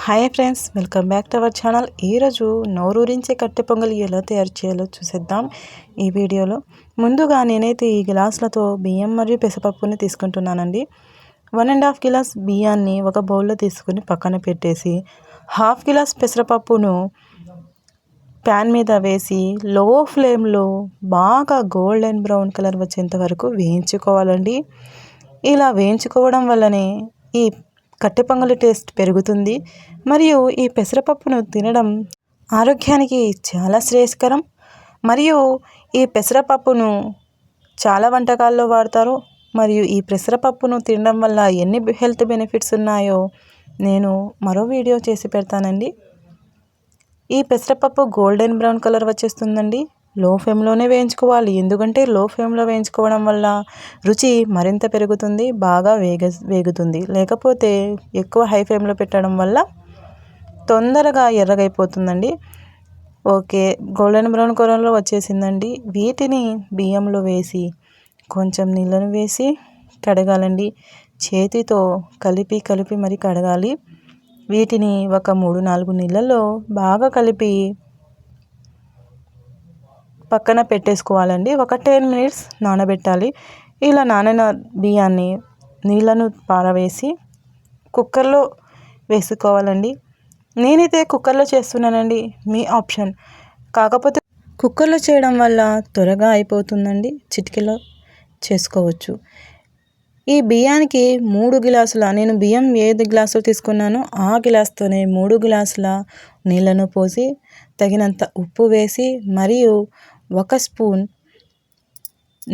Hi friends welcome back to our channel. ఈరోజు నోరూరించే కట్టె పొంగలి ఎలా తయారు చేయాలో చూసేద్దాం ఈ వీడియోలో. ముందుగా నేనైతే ఈ గ్లాసులతో బియ్యం మరియు పెసపప్పుని తీసుకుంటున్నానండి. వన్ అండ్ హాఫ్ గిలాస్ బియ్యాన్ని ఒక బౌల్లో తీసుకుని పక్కన పెట్టేసి హాఫ్ గిలాస్ పెసరపప్పును ప్యాన్ మీద వేసి లో ఫ్లేమ్లో బాగా గోల్డెన్ బ్రౌన్ కలర్ వచ్చేంత వరకు వేయించుకోవాలండి. ఇలా వేయించుకోవడం వల్లనే ఈ కట్టె పొంగలి టేస్ట్ పెరుగుతుంది. మరియు ఈ పెసరపప్పును తినడం ఆరోగ్యానికి చాలా శ్రేయస్కరం. మరియు ఈ పెసరపప్పును చాలా వంటకాల్లో వాడతారు. మరియు ఈ పెసరపప్పును తినడం వల్ల ఎన్ని హెల్త్ బెనిఫిట్స్ ఉన్నాయో నేను మరో వీడియో చేసి పెడతానండి. ఈ పెసరపప్పు గోల్డెన్ బ్రౌన్ కలర్ వచ్చేస్తుందండి. లో ఫ్లేమ్లోనే వేయించుకోవాలి. ఎందుకంటే లో ఫ్లేమ్లో వేయించుకోవడం వల్ల రుచి మరింత పెరుగుతుంది బాగా వేగ వేగుతుంది. లేకపోతే ఎక్కువ హై ఫ్లేమ్లో పెట్టడం వల్ల తొందరగా ఎర్రగైపోతుందండి. ఓకే గోల్డెన్ బ్రౌన్ కలర్లో వచ్చేసిందండి. వీటిని బియ్యంలో వేసి కొంచెం నీళ్ళను వేసి కడగాలండి. చేతితో కలిపి కలిపి మరి కడగాలి. వీటిని ఒక మూడు నాలుగు నీళ్ళల్లో బాగా కలిపి పక్కన పెట్టేసుకోవాలండి. ఒక టెన్ మినిట్స్ నానబెట్టాలి. ఇలా నానిన బియ్యాన్ని నీళ్ళను పారవేసి కుక్కర్లో వేసుకోవాలండి. నేనైతే కుక్కర్లో చేస్తున్నానండి. మీ ఆప్షన్. కాకపోతే కుక్కర్లో చేయడం వల్ల త్వరగా అయిపోతుందండి. చిటికెలో చేసుకోవచ్చు. ఈ బియ్యానికి మూడు గ్లాసుల నేను బియ్యం ఏది గ్లాసులు తీసుకున్నానో ఆ గ్లాస్తోనే మూడు గ్లాసుల నీళ్ళను పోసి తగినంత ఉప్పు వేసి మరియు ఒక స్పూన్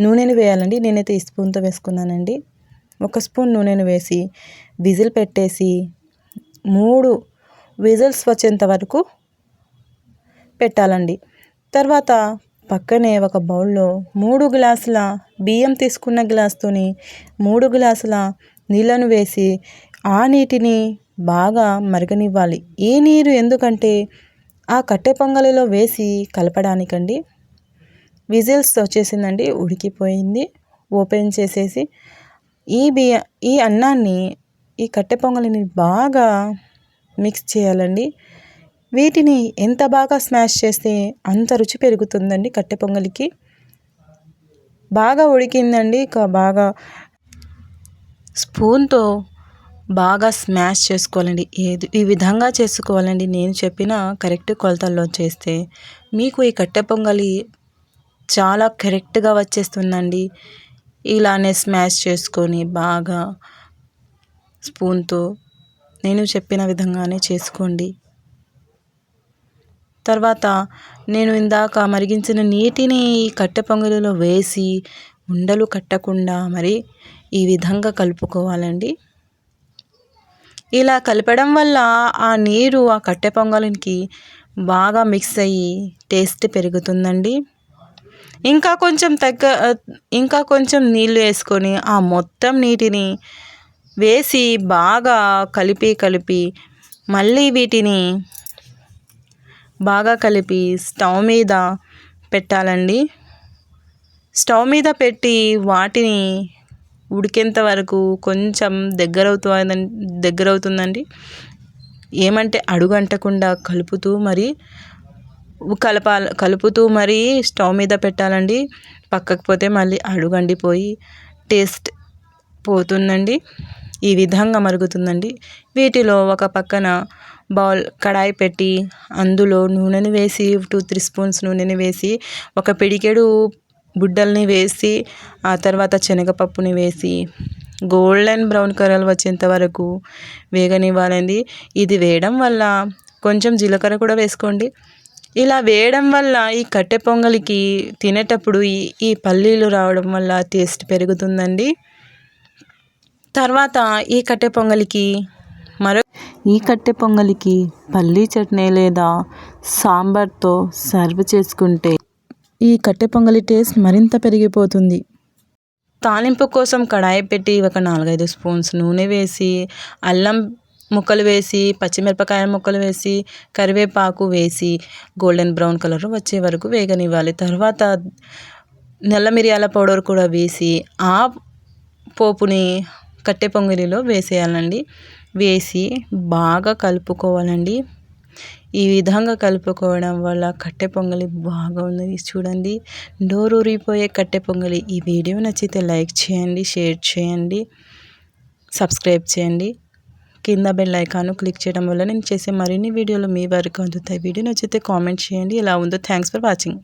నూనెను వేయాలండి. నేనైతే ఈ స్పూన్తో వేసుకున్నానండి. ఒక స్పూన్ నూనెను వేసి విజిల్ పెట్టేసి మూడు విజిల్స్ వచ్చేంత వరకు పెట్టాలండి. తర్వాత పక్కనే ఒక బౌల్లో మూడు గ్లాసుల బియ్యం తీసుకున్న గ్లాస్తోని మూడు గ్లాసుల నీళ్ళను వేసి ఆ నీటిని బాగా మరగనివ్వాలి. ఈ నీరు ఎందుకంటే ఆ కట్టె పొంగలిలో వేసి కలపడానికండి. విజిల్స్ వచ్చేసిందండి ఉడికిపోయింది. ఓపెన్ చేసేసి ఈ బియ్య ఈ అన్నాన్ని ఈ కట్టె పొంగలిని బాగా మిక్స్ చేయాలండి. వీటిని ఎంత బాగా స్మాష్ చేస్తే అంత రుచి పెరుగుతుందండి కట్టె పొంగలికి. బాగా ఉడికిందండి బాగా స్పూన్తో బాగా స్మాష్ చేసుకోవాలండి. ఏది ఈ విధంగా చేసుకోవాలండి నేను చెప్పిన కరెక్ట్ కొలతల్లో చేస్తే. మీకు ఈ కట్టె పొంగలి చాలా కరెక్ట్గా వచ్చేస్తుందండి. ఇలానే స్మాష్ చేసుకొని బాగా స్పూన్తో నేను చెప్పిన విధంగానే చేసుకోండి. తర్వాత నేను ఇందాక మరిగించిన నీటిని కట్టె పొంగలిలో వేసి ఉండలు కట్టకుండా మరి ఈ విధంగా కలుపుకోవాలండి. ఇలా కలపడం వల్ల ఆ నీరు ఆ కట్టె పొంగలికి బాగా మిక్స్ అయ్యి టేస్ట్ పెరుగుతుందండి. ఇంకా కొంచెం తగ్గ ఇంకా కొంచెం నీళ్ళు వేసుకొని ఆ మొత్తం నీటిని వేసి బాగా కలిపి కలిపి మళ్ళీ వీటిని బాగా కలిపి స్టవ్ మీద పెట్టాలండి. స్టవ్ మీద పెట్టి వాటిని ఉడికేంత వరకు కొంచెం దగ్గర దగ్గరవుతుందండి. దగ్గర అవుతుందండి ఏమంటే అడుగంటకుండా కలుపుతూ మరి కలపాలి కలుపుతూ మరీ స్టవ్ మీద పెట్టాలండి. పక్కకు పోతే మళ్ళీ అడుగండిపోయి టేస్ట్ పోతుందండి. ఈ విధంగా మరుగుతుందండి. వీటిలో ఒక పక్కన బౌల్ కడాయి పెట్టి అందులో నూనెని వేసి టూ త్రీ స్పూన్స్ నూనెని వేసి ఒక పిడికెడు బుడ్డల్ని వేసి ఆ తర్వాత శనగపప్పుని వేసి గోల్డెన్ బ్రౌన్ కలర్ వచ్చేంత వరకు వేగనివ్వాలండి. ఇది వేయడం వల్ల కొంచెం జీలకర్ర కూడా వేసుకోండి. ఇలా వేయడం వల్ల ఈ కట్టె పొంగలికి తినేటప్పుడు ఈ ఈ పల్లీలు రావడం వల్ల టేస్ట్ పెరుగుతుందండి. తర్వాత ఈ కట్టె పొంగలికి మరో ఈ కట్టె పొంగలికి పల్లీ చట్నీ లేదా సాంబార్తో సర్వ్ చేసుకుంటే ఈ కట్టె పొంగలి టేస్ట్ మరింత పెరిగిపోతుంది. తాలింపు కోసం కడాయి పెట్టి ఒక నాలుగైదు స్పూన్స్ నూనె వేసి అల్లం ముక్కలు వేసి పచ్చిమిరపకాయ ముక్కలు వేసి కరివేపాకు వేసి గోల్డెన్ బ్రౌన్ కలర్ వచ్చే వరకు వేగనివ్వాలి. తర్వాత నల్ల మిరియాల పౌడర్ కూడా వేసి ఆ పోపుని కట్టె పొంగిలిలో వేసేయాలండి. వేసి బాగా కలుపుకోవాలండి. ఈ విధంగా కలుపుకోవడం వల్ల కట్టె పొంగలి బాగా ఉన్నది చూడండి. డోరూరిపోయే కట్టె పొంగలి. ఈ వీడియో నచ్చితే లైక్ చేయండి షేర్ చేయండి సబ్స్క్రైబ్ చేయండి. కింద బెల్ ఐకాన్ క్లిక్ చేయడం వల్ల నేను చేసే మరిన్ని వీడియోలు మీ వరకు అందుతాయి. వీడియో నచ్చితే కామెంట్ చేయండి. ఎలా ఉందో థ్యాంక్స్ ఫర్ వాచింగ్